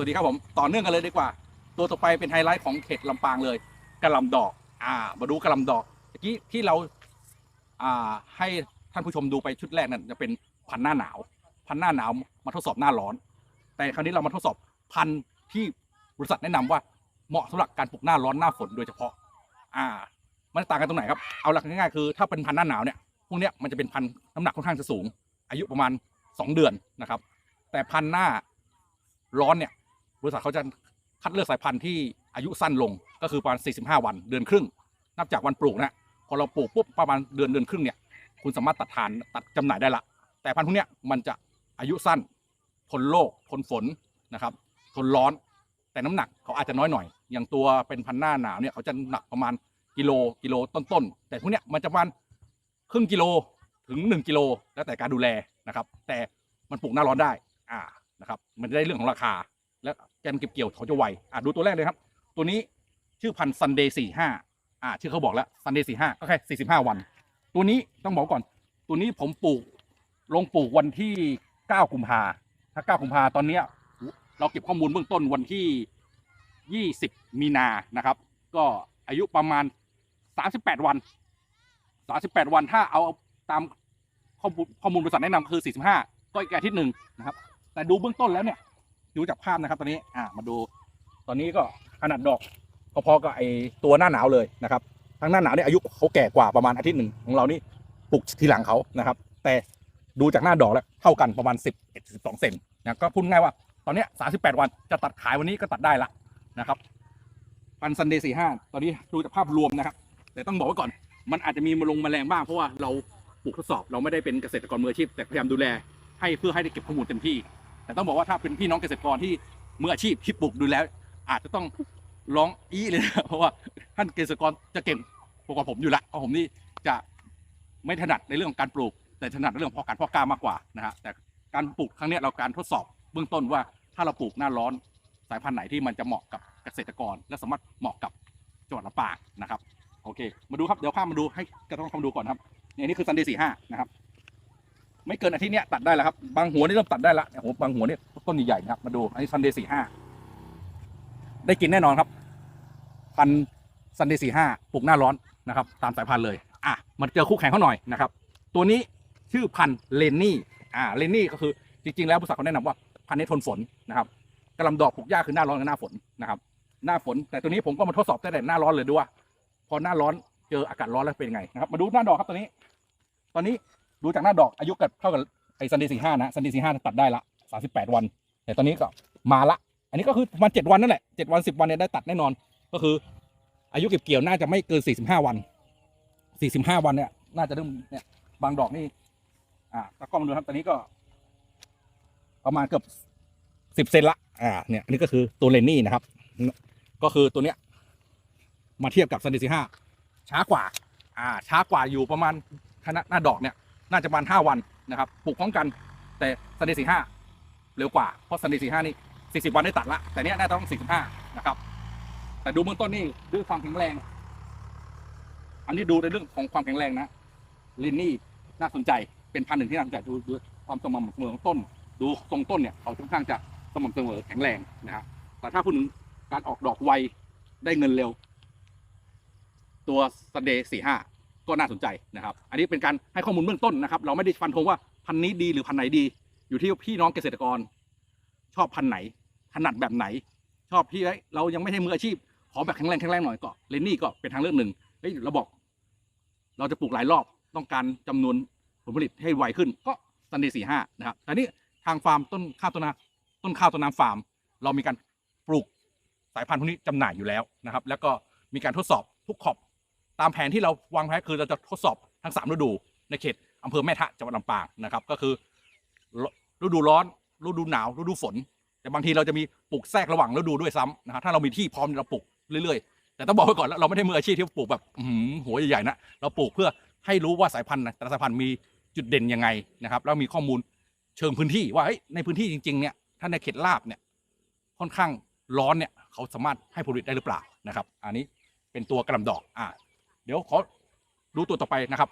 วัสดีครับผมต่อเนื่องกันเลยดีกว่า ตัวต่อไปเป็นไฮไลท์ของเขตลำปางเลยกระลำดอก อ่า มาดูกระลำดอกเมื่อกี้ที่เราอ่าให้ท่านผู้ชมดูไปชุดแรกนั่นจะเป็นพันหน้าหนาว พันหน้าหนาวมาทดสอบหน้าร้อน แต่คราวนี้เรามาทดสอบพันที่บริษัทแนะนำว่าเหมาะสำหรับการปลูกหน้าร้อนหน้าฝนโดยเฉพาะ อ่า มันต่างกันตรงไหนครับ เอาหลักง่ายๆคือ ถ้าเป็นพันหน้าหนาวเนี่ย พวกเนี้ยมันจะเป็นพันน้ำหนักค่อนข้างจะสูง อายุประมาณ 2 เดือนนะครับ แต่พันหน้าร้อนเนี่ย บริษัทเขาจะคัดเลือกสายพันธุ์ที่อายุสั้นลงก็คือประมาณ 45 วันเดือนครึ่ง นับจากวันปลูกนะพอเราปลูกปุ๊บประมาณเดือนเดือนครึ่งเนี่ยคุณสามารถตัดทานตัดจำหน่ายได้ละ แต่พันธุ์พวกนี้มันจะอายุสั้น ทนโรคทนฝนนะครับ ทนร้อน แต่น้ำหนักเขาอาจจะน้อยหน่อย อย่างตัวเป็นพันธุ์หน้าหนาวเนี่ยเขาจะหนักประมาณกิโลกิโลต้นๆแต่พวกเนี้ยมันจะประมาณครึ่งกิโลถึง 1 กิโลแล้วแต่การดูแลนะครับ แต่มันปลูกหน้าร้อนได้อ่านะครับ มันจะได้เรื่องของราคา และการเก็บเกี่ยวเขาจะไวอะดูตัวแรกเลยครับ ตัวนี้ชื่อพันธุ์ซันเดย์สี่ห้าอ่าชื่อเขาบอกแล้วซันเดย์สี่ห้าก็แค่สี่สิบห้าวัน ตัวนี้ต้องบอกก่อน ตัวนี้ผมปลูกลงปลูกวันที่เก้ากุมภาถ้าเก้ากุมภาตอนเนี้ยเราเก็บข้อมูลเบื้องต้นวันที่ยี่สิบมีนานะครับ ก็อายุประมาณสามสิบแปดวันสามสิบแปดวันถ้าเอาตามข้อมูลข้อมูลบริษัทแนะนำคือสี่สิบห้าก็อีกอาทิตย์หนึ่งนะครับ แต่ดูเบื้องต้นแล้วเนี่ย ดูจากภาพนะครับ ตอนนี้อ่ามาดู ตอนนี้ก็ขนาดดอกพอๆกับไอตัวหน้าหนาวเลยนะครับทั้งหน้าหนาวเนี่ยอายุเขาแก่กว่าประมาณอาทิตย์หนึ่งของเรานี่ปลูกทีหลังเขานะครับ แต่ดูจากหน้าดอกแล้วเท่ากันประมาณ 10 12เซนนะก็พูดง่ายว่าตอนนี้38 วันจะตัดขายวันนี้ก็ตัดได้ละนะครับพันซันเดย์สี่ห้าตอนนี้ดูจากภาพรวมนะครับ แต่ต้องบอกไว้ก่อน มันอาจจะมีมาลงมาแมลงบ้างเพราะว่าเราปลูกทดสอบเราไม่ได้เป็นเกษตรกรมืออาชีพแต่พยายามดูแล ให้เพื่อให้ได้เก็บข้อมูลเต็มที่ แต่ต้องบอกว่าถ้าเป็นพี่น้องเกษตรกรที่มืออาชีพที่ปลูกดูแล้ว อาจจะต้องร้องอี้เลยนะเพราะว่าท่านเกษตรกรจะเก่งกว่าผมอยู่ละเพราะผมนี่จะไม่ถนัดในเรื่องของการปลูก แต่ถนัดในเรื่องของเพาะการเพาะกล้ามากกว่านะฮะแต่การปลูกครั้งนี้เราการทดสอบเบื้องต้นว่าถ้าเราปลูกหน้าร้อนสายพันธุ์ไหนที่มันจะเหมาะกับเกษตรกร และสามารถเหมาะกับจังหวัดลำปางนะครับโอเค มาดูครับเดี๋ยวข้ามมาดูให้กระต้องคำดูก่อนครับเนี่ยนี่คือซันเดย์สี่ห้านะครับ ไม่เกินอาทิตย์เนี้ยตัดได้แล้วครับ บางหัวนี่เริ่มตัดได้แล้วเนี่ยโหบางหัวนี่ต้นใหญ่ๆนะครับมาดูอันนี้ซันเดย์สี่ห้าได้กินแน่นอนครับ พันซันเดย์สี่ห้าปลูกหน้าร้อนนะครับ ตามสายพันธุ์เลย อะมาเจอคู่แข่งเขาหน่อยนะครับ ตัวนี้ชื่อพันเลนนี่อ่าเลนนี่ก็คือจริงๆแล้วบริษัทเขาแนะนำว่าพันธุ์นี้ทนฝนนะครับกระลำดอกปลูกยากคือหน้าร้อนกับหน้าฝนนะครับ หน้าฝนแต่ตัวนี้ผมก็มาทดสอบตั้งแต่หน้าร้อนเลยด้วยว่าพอหน้าร้อนเจออากาศร้อนแล้วเป็นยังไงนะครับ มาดูหน้าดอกครับตัวนี้ ตอนนี้ ดูจากหน้าดอกอายุกับเท่ากับไอ้ซันดย์สี่ห้านะซันดย์สี่ห้าตัดได้ละสามสิบแปดวัน แต่ตอนนี้ก็มาละ อันนี้ก็คือประมาณเจ็ดวันนั่นแหละเจ็ดวันสิบวันเนี่ยได้ตัดแน่นอน ก็คือ อายุเก็บเกี่ยวน่าจะไม่เกินสี่สิบห้าวันสี่สิบห้าวันเนี่ย น่าจะเริ่มเนี่ย บางดอกนี่ อ่าตะกล้องดูครับตอนนี้ก็ ประมาณเกือบสิบเซนละ อ่า เนี่ยอันนี้ก็คือตัวเลนนี่นะครับ ก็คือตัวเนี้ย มาเทียบกับซันดย์สี่ห้าช้ากว่า อ่า ช้ากว่าอยู่ประมาณคณะหน้าดอกเนี่ย น่าจะประมาณห้าวันนะครับปลูกพร้อมกัน แต่ซันเดย์สี่ห้าเร็วกว่าเพราะซันเดย์สี่ห้านี่สี่สิบวันได้ตัดละแต่เนี้ยน่าจะต้องสี่สิบห้านะครับ แต่ดูเบื้องต้นนี่ด้วยความแข็งแรง อันนี้ดูในเรื่องของความแข็งแรงนะลินนี่น่าสนใจเป็นพันหนึ่งที่น่าสนใจดูดูความสม่ำเสมอของต้น ดูทรงต้นเนี่ยเขาค่อนข้างจะสม่ำเสมอแข็งแรงนะครับแต่ถ้าพูดถึงการออกดอกไวได้เงินเร็ว ตัวซันเดย์สี่ห้า ก็น่าสนใจนะครับ อันนี้เป็นการให้ข้อมูลเบื้องต้นนะครับ เราไม่ได้ฟันธงว่าพันธุ์นี้ดีหรือพันธุ์ไหนดี อยู่ที่พี่น้องเกษตรกร ชอบพันธุ์ไหนถนัดแบบไหน ชอบที่เอ้เรายังไม่ใช่มืออาชีพขอแบบแข็งแรงแข็งแรงหน่อยก็เลนนี่ก็เป็นทางเลือกหนึ่งเฮ้ยเราบอก เราจะปลูกหลายรอบต้องการจำนวนผลผลิตให้ไวขึ้น ก็ซันเดย์สี่ห้านะครับแต่นี่ทางฟาร์มต้นข้าวต้นนาต้นข้าวต้นน้ำฟาร์ม เรามีการปลูกสายพันธุ์พวกนี้จำหน่ายอยู่แล้วนะครับ แล้วก็มีการทดสอบทุกขอบ ตามแผนที่เราวางแผนคือเราจะทดสอบทั้งสามฤดูในเขตอำเภอแม่ทะจังหวัดลำปางนะครับ ก็คือฤดูร้อนฤดูหนาวฤดูฝน แต่บางทีเราจะมีปลูกแทรกระหว่างฤดูด้วยซ้ำนะครับถ้าเรามีที่พร้อมเราปลูกเรื่อยๆ แต่ต้องบอกไว้ก่อนล้วเราไม่ได้มืออาชีพที่ปลูกแบบหือหัวใหญ่ๆนะเราปลูกเพื่อให้รู้ว่าสายพันธุ์นะแต่ละสายพันธุ์มีจุดเด่นยังไงนะครับแล้วมีข้อมูลเชิงพื้นที่ว่าในพื้นที่จริงๆเนี่ยถ้าในเขตลาบเนี่ยค่อนข้างร้อนเนี่ยเขาสามารถให้ผลผลิตได้หรือเปล่านะครับ อันนี้เป็นตัวกระลำดอกอ่า ดี๋ยวขอดูตัวต่อไปนะครับ